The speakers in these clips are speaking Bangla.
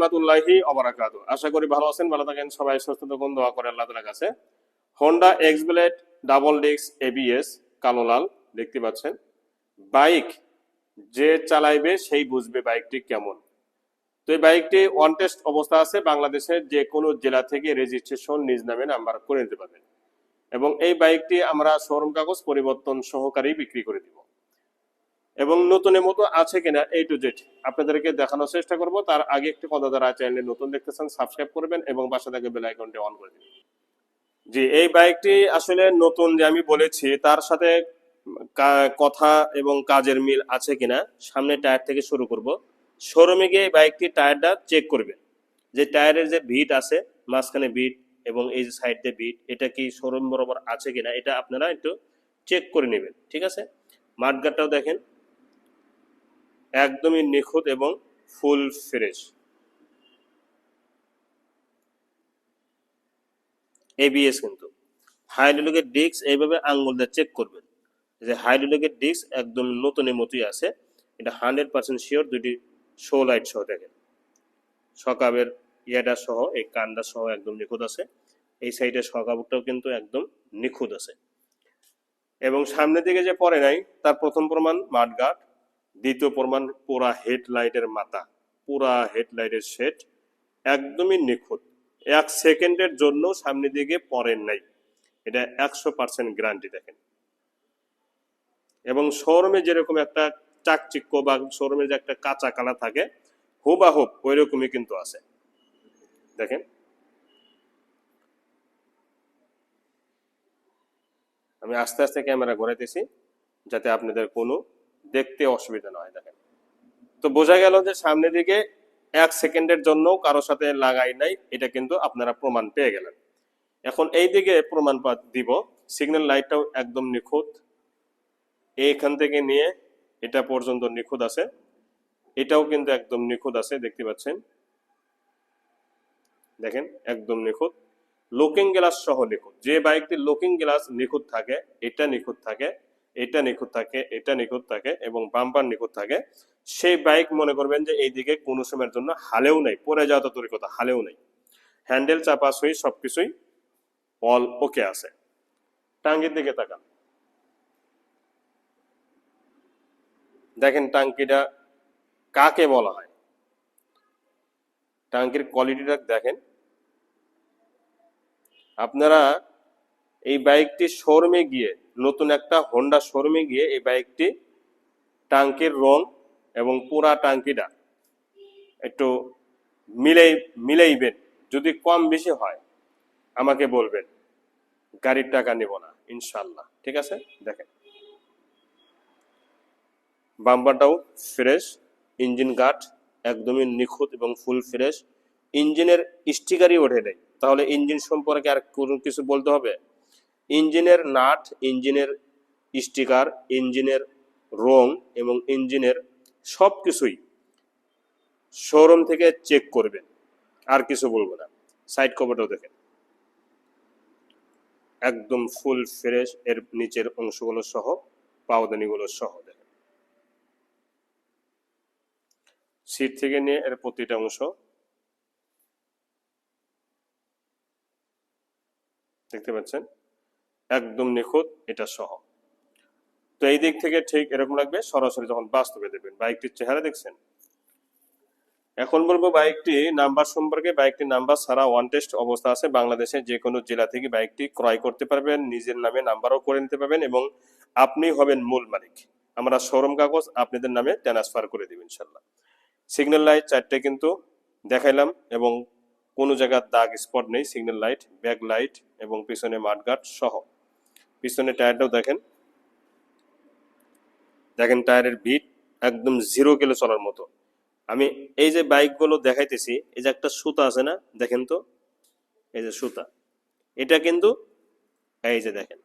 রহমাতুল্লাহি অবরাকাতু। আশা করি ভালো আছেন, ভালো থাকেন, সবাই সুস্থ থাকুন, দোয়া করে আল্লাহ কাছে। Honda X Blade double ABS কালো লাল, দেখতে পাচ্ছেন? বাইক যে চালাইবে সেই বুঝবে বাইকটি কেমন। তো এই বাইকটি ওয়ান টেস্ট অবস্থা আছে, বাংলাদেশের যে কোনো জেলা থেকে রেজিস্ট্রেশন নিজ নামে নাম্বার করে নিতে পারবেন। এবং এই বাইকটি আমরা শোরুম কাগজ পরিবর্তন সহকারেই বিক্রি করে দিব। এবং নতুনের মতো আছে কিনা এই টু জেড আপনাদেরকে দেখানোর চেষ্টা করব। তার আগে একটি কথা যারা চ্যানেলে নতুন দেখতেছেন সাবস্ক্রাইব করবেন এবং বাসা থেকে বেল আইকনটি অন করে দিন জি, এই বাইকটি আসলে নতুন যে আমি বলেছি, তার সাথে কথা এবং কাজের মিল আছে কিনা, সামনে টায়ার থেকে শুরু করব। শোরুমে গিয়ে এই বাইকটি টায়ারটা চেক করবেন। যে টায়ারের যে ভিট আছে, মাঝখানে ভিট এবং এই যে সাইড দিয়ে বিট এটা কি শোরুম বরাবর আছে কিনা, এটা আপনারা একটু চেক করে নেবেন, ঠিক আছে? মাঠগাটটাও দেখেন। একদমই নিখুঁত এবং ফুল ফ্রেশ। এবিএস কিন্তু। হাইড্রোলিকের ডিস্ক এইভাবে আঙ্গুল দিয়ে চেক করবেন। যে হাইড্রোলিকের ডিস্ক একদম নতুনের মতোই আছে। এটা হান্ড্রেড পার্সেন্ট শিওর দুটি শো লাইট সহ দেখেন। সকাবের ইয়েটা সহ, এই কান্ডা সহ একদম নিখুঁত আছে। এই সাইডের সকাবুকটাও কিন্তু একদম নিখুঁত আছে। এবং সামনের দিকে যে পরে নাই, তার প্রথম প্রমাণ মাঠগাট দ্বিতীয় প্রমাণ, পুরা হেডলাইটের মাথা, পুরা হেডলাইটের সেট একদমই নিখুঁত। এক সেকেন্ডের জন্য সামনের দিকে পরেন নাই। এটা একশো পার্সেন্ট গ্যারান্টি দেখেন। এবং শোরুমে যেরকম একটা চাকচিক্য বা শোরুমে যে একটা কাঁচা কালা থাকে, হুবাহুব ওই রকমই কিন্তু আছে। দেখেন। আমি আস্তে আস্তে ক্যামেরা ঘোরাইতেছি, যাতে আপনাদের কোনো দেখতে অসুবিধা না হয় দেখেন। তো বোঝা গেল যে সামনের দিকে এক সেকেন্ডের জন্য কারোর সাথে লাগাই নাই, এটা কিন্তু আপনারা প্রমাণ পেয়ে গেলেন। এখন এই দিকে প্রমাণ দিব, সিগন্যাল লাইটটাও একদম নিখুঁত। এইখান থেকে নিয়ে এটা পর্যন্ত নিখুঁত আছে। এটাও কিন্তু একদম নিখুঁত আছে, দেখতে পাচ্ছেন? দেখেন, একদম নিখুঁত। লুকিং গ্লাস সহ নিখুঁত। যে বাইকটি লুকিং গ্লাস নিখুঁত থাকে, এটা নিখুঁত থাকে। এটা নিখুঁত থাকে, এটা নিখুঁত থাকে এবং বাম্পার নিখুঁত থাকে। সেই বাইক মনে করবেন যে এইদিকে কোনো সময়ের জন্য হালেও নেই পরে যাওয়া তো কথা, হালেও নেই। হ্যান্ডেল চাপা সই, সবকিছুই অল ওকে আছে। টাঙ্গির দিকে তাকান। দেখেন টাঙ্কিটা কাকে বলা হয়? টাঙ্কির কোয়ালিটিটা দেখেন। আপনারা এই বাইকটি শোরুমে গিয়ে নতুন একটা হোন্ডা শোরুমে গিয়ে এই বাইকটি টাঙ্কির রং এবং পুরা টাঙ্কিটা একটু মিলাই মিলাইবেন যদি কম বেশি হয়, আমাকে বলবেন, গাড়ির টাকা নেব না ইনশাল্লাহ ঠিক আছে? দেখেন। বাম্পারটাও ফ্রেশ ইঞ্জিন গার্ড একদমই নিখুঁত এবং ফুল ফ্রেশ ইঞ্জিনের স্টিকারই ওঠে নেই। তাহলে ইঞ্জিন সম্পর্কে আর কোনো কিছু বলতে হবে? ইঞ্জিনের নাট, ইঞ্জিনের স্টিকার, ইঞ্জিনের রং এবং ইঞ্জিনের সব কিছুই শোরুম থেকে চেক করবেন। আর কিছু বলব না। সাইড কভারটাও দেখেন। একদম ফুল ফ্রেশ, এর নিচের অংশগুলো সহ, পাওদানিগুলো সহ দেখেন। সিট থেকে নিয়ে এর প্রতিটা অংশ দেখতে পাচ্ছেন? একদম নিখুঁত, এটা সহ। তো এই দিক থেকে ঠিক এরকম লাগবে, সরাসরি যখন বাস্তবে দেবেন বাইকটির চেহারা দেখছেন। এখন বলব বাইকটি নাম্বার সম্পর্কে, বাইকটির নাম্বার ছাড়া ওয়ান টেস্ট অবস্থা আছে। বাংলাদেশে যে কোনো জেলা থেকে বাইকটি ক্রয় করতে পারবেন, নিজের নামে নাম্বারও করে নিতে পারবেন এবং আপনি হবেন মূল মালিক। আমরা শোরুম কাগজ আপনাদের নামে ট্রান্সফার করে দেব ইনশাল্লাহ। সিগন্যাল লাইট চারটে কিন্তু দেখাইলাম এবং কোনো জায়গার দাগ স্পট নেই, সিগন্যাল লাইট, ব্যাক লাইট এবং পিছনে মাঠগার্ড সহ। পিছনে টায়ারটাও দেখেন। দেখেন টায়ারের ভিট একদম জিরো কিলো চলার মতো। আমি এই যে বাইকগুলো দেখাইতেছি, এই যে একটা সুতা আছে না, দেখেন তো? এই যে সুতা। এটা কিন্তু এই যে দেখেন,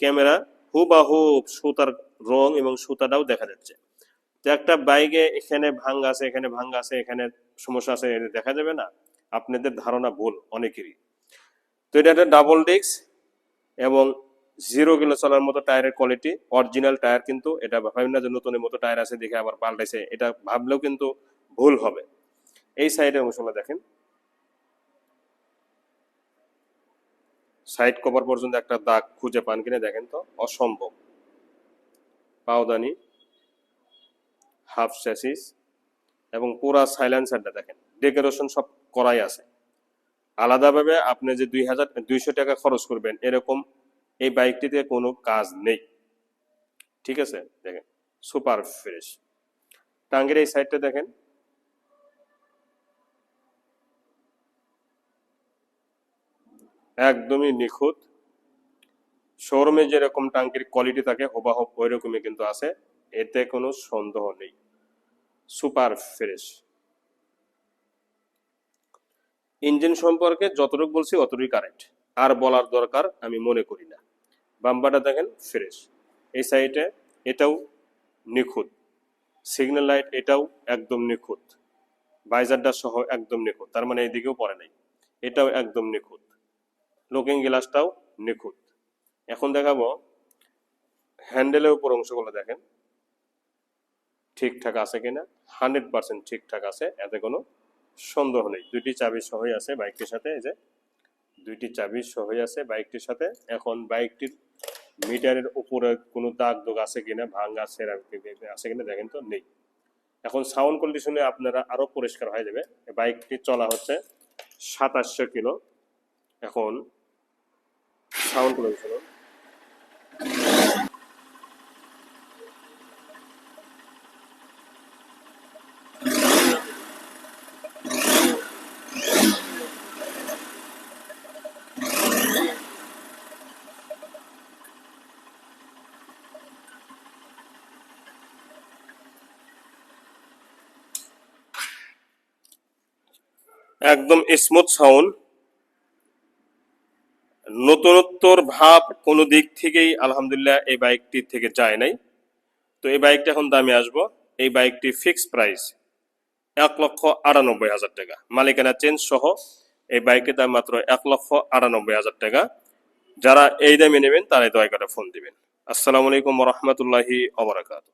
ক্যামেরা হুবাহুব সুতার রং এবং সুতাটাও দেখা যাচ্ছে। তো একটা বাইকে এখানে ভাঙ্গ আছে, এখানে ভাঙ্গ আছে, এখানে সমস্যা আছে দেখা যাবে না? আপনাদের ধারণা ভুল অনেকেরই। তো এটা একটা ডাবল ডিস্ক এবং জিরো কিলো চলার মতো টায়ারের কোয়ালিটি অরিজিনাল টায়ার কিন্তু এটা ভাবেন যে নতুনের মতো টায়ার আছে দেখে আবার পাল্টাইছে, এটা ভাবলেও কিন্তু ভুল হবে। এই সাইডের অংশগুলো দেখেন। সাইড কভার পর্যন্ত একটা দাগ খুঁজে পান কিনে দেখেন তো, অসম্ভব। পাওদানি হাফ স্যাসিস এবং পুরা সাইলেন্সারটা দেখেন ডেকোরেশন সব করাই আছে। আলাদাভাবে আপনি যে দুই হাজার, দুইশো টাকা খরচ করবেন, এরকম এই বাইকটিতে কোনো কাজ নেই। ঠিক আছে? দেখেন, সুপার ফ্রেশ। টাঙ্গের এই সাইডটা দেখেন। একদমই নিখুঁত। শোরুমে যেরকম টাঙ্কির কোয়ালিটি থাকে হোবাহব ওই রকমই কিন্তু আছে। এতে কোনো সন্দেহ নেই। Super fresh. ইঞ্জিন সম্পর্কে যতটুকু বলছি, অতটুকুই কারেক্ট। আর বলার দরকার আমি মনে করি না। বাম্পারটা দেখেন ফ্রেশ এই সাইডে এটাও নিখুঁত। সিগন্যাল লাইট এটাও একদম নিখুঁত। বাইজারটা সহ একদম নিখুঁত। তার মানে এইদিকেও পড়ে নাই। এটাও একদম নিখুঁত। লুকিং গ্লাসটাও নিখুঁত। এখন দেখাবো হ্যান্ডেলের উপর অংশগুলো দেখেন। ঠিকঠাক আছে কিনা? হান্ড্রেড পার্সেন্ট ঠিকঠাক আছে। এতে কোনো সন্দেহ নেই। দুইটি চাবি সহই আছে বাইকটির সাথে, এই যে দুইটি চাবি সহই আছে বাইকটির সাথে। এখন বাইকটির মিটারের উপরে কোনো দাগ দোগ আছে কিনা ভাঙ্গা সেরা আছে কিনা দেখেন তো, নেই। এখন সাউন্ড কন্ডিশনে আপনারা আরও পরিষ্কার হয়ে যাবে। বাইকটি চলা হচ্ছে সাতাশশো কিলো। এখন সাউন্ড কন্ডিশন একদম স্মুথ সাউন্ড। নতুনত্বর ভাব কোনো দিক থেকেই আলহামদুলিল্লাহ এই বাইকটি থেকে যায় নাই। তো এই বাইকটা এখন দামে আসব। এই বাইকটি ফিক্স প্রাইস এক লক্ষ আটানব্বই হাজার টাকা। মালিকানা চেঞ্জ সহ এই বাইকের দাম মাত্র এক লক্ষ আটানব্বই হাজার টাকা। যারা এই দামে নেবেন তারাই দয়া করে ফোন দিবেন। আসসালামু আলাইকুম রহমতুল্লাহি অবরাকাত